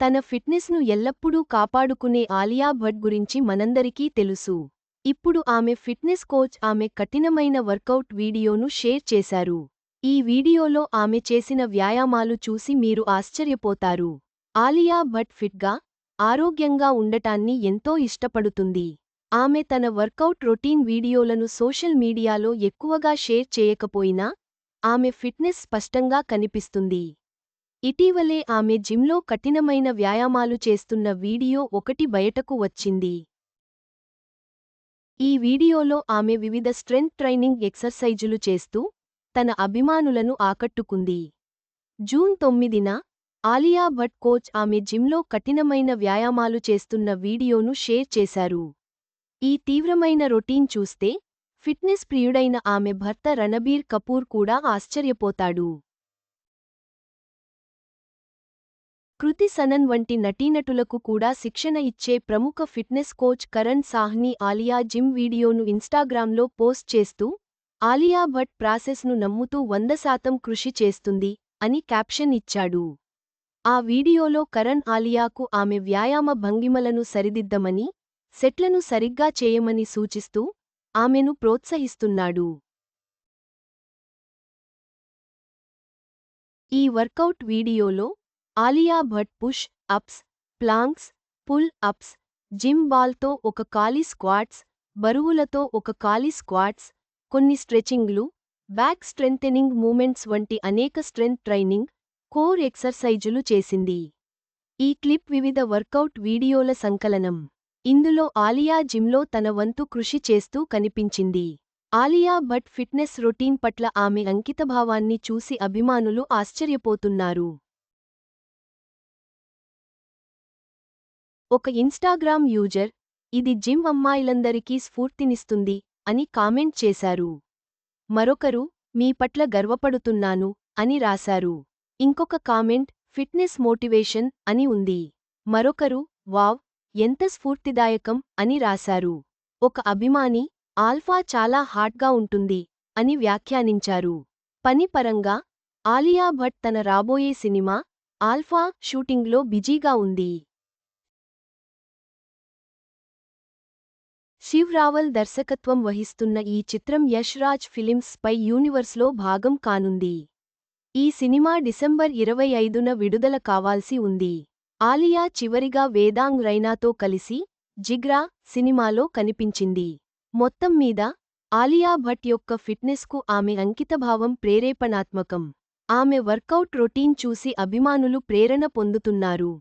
తన ఫిట్నెస్ను ఎల్లప్పుడూ కాపాడుకునే ఆలియా భట్ గురించి మనందరికీ తెలుసు. ఇప్పుడు ఆమె ఫిట్నెస్ కోచ్ ఆమె కఠినమైన వర్కౌట్ వీడియోను షేర్ చేశారు. ఈ వీడియోలో ఆమె చేసిన వ్యాయామాలు చూసి మీరు ఆశ్చర్యపోతారు. ఆలియా భట్ ఫిట్గా ఆరోగ్యంగా ఉండటాన్ని ఎంతో ఇష్టపడుతుంది. ఆమె తన వర్కౌట్ రొటీన్ వీడియోలను సోషల్ మీడియాలో ఎక్కువగా షేర్ చేయకపోయినా ఆమె ఫిట్నెస్ స్పష్టంగా కనిపిస్తుంది. ఇటీవలే ఆమె జిమ్లో కఠినమైన వ్యాయామాలు చేస్తున్న వీడియో ఒకటి బయటకు వచ్చింది. ఈ వీడియోలో ఆమె వివిధ స్ట్రెంగ్త్ ట్రైనింగ్ ఎక్సర్సైజులు చేస్తూ తన అభిమానులను ఆకట్టుకుంది. జూన్ తొమ్మిదిన ఆలియా భట్ కోచ్ ఆమె జిమ్లో కఠినమైన వ్యాయామాలు చేస్తున్న వీడియోను షేర్ చేశారు. ఈ తీవ్రమైన రొటీన్ చూస్తే ఫిట్నెస్ ప్రియుడైన ఆమె భర్త రణబీర్ కపూర్ కూడా ఆశ్చర్యపోతాడు. కృతి సనన్ వంటి నటీనటులకు కూడా శిక్షణ ఇచ్చే ప్రముఖ fitness coach Karan Sahni Alia gym వీడియోను ఇన్స్టాగ్రామ్లో పోస్ట్ చేస్తూ ఆలియా భట్ ప్రాసెస్ను నమ్ముతూ వంద శాతం కృషి చేస్తుంది అని క్యాప్షన్ ఇచ్చాడు. ఆ వీడియోలో కరణ్ ఆలియాకు ఆమె వ్యాయామ భంగిమలను సరిదిద్దమని సెట్లను సరిగ్గా చేయమని సూచిస్తూ ఆమెను ప్రోత్సహిస్తున్నాడు. ఈ వర్కౌట్ వీడియోలో Alia Bhatt push ups planks pull ups gym బాల్తో ఒక ఖాళీ స్క్వాట్స్ బరువులతో ఒక ఖాళీ స్క్వాట్స్ కొన్ని స్ట్రెచింగ్లు బ్యాక్ స్ట్రెంథెనింగ్ మూమెంట్స్ వంటి అనేక స్ట్రెంత్ ట్రైనింగ్ కోర్ ఎక్సర్సైజులు చేసింది. ఈ క్లిప్ వివిధ వర్కౌట్ వీడియోల సంకలనం. ఇందులో ఆలియా జిమ్లో తన వంతు కృషి చేస్తూ కనిపించింది. ఆలియా భట్ ఫిట్నెస్ రొటీన్ పట్ల ఆమె అంకితభావాన్ని చూసి అభిమానులు ఆశ్చర్యపోతున్నారు. ఒక ఇన్స్టాగ్రామ్ యూజర్ ఇది జిమ్ అమ్మాయిలందరికీ స్ఫూర్తినిస్తుంది అని కామెంట్ చేశారు. మరొకరు మీ పట్ల గర్వపడుతున్నాను అని రాశారు. ఇంకొక కామెంట్ ఫిట్నెస్ మోటివేషన్ అని ఉంది. మరొకరు వావ్ ఎంత స్ఫూర్తిదాయకం అని రాశారు. ఒక అభిమాని ఆల్ఫా చాలా హాట్గా ఉంటుంది అని వ్యాఖ్యానించారు. పని పరంగా ఆలియా భట్ తన రాబోయే సినిమా ఆల్ఫా షూటింగ్లో బిజీగా ఉంది. శివ్ రావల్ దర్శకత్వం వహిస్తున్న ఈ చిత్రం యష్ రాజ్ ఫిలిమ్స్ పై యూనివర్స్లో భాగం కానుంది. ఈ సినిమా డిసెంబర్ ఇరవై ఐదున విడుదల కావాల్సి ఉంది. ఆలియా చివరిగా వేదాంగ్ రైనాతో కలిసి జిగ్రా సినిమాలో కనిపించింది. మొత్తం మీద ఆలియా భట్ యొక్క ఫిట్నెస్కు ఆమె అంకితభావం ప్రేరేపణాత్మకం. ఆమె వర్కౌట్ రొటీన్ చూసి అభిమానులు ప్రేరణ పొందుతున్నారు.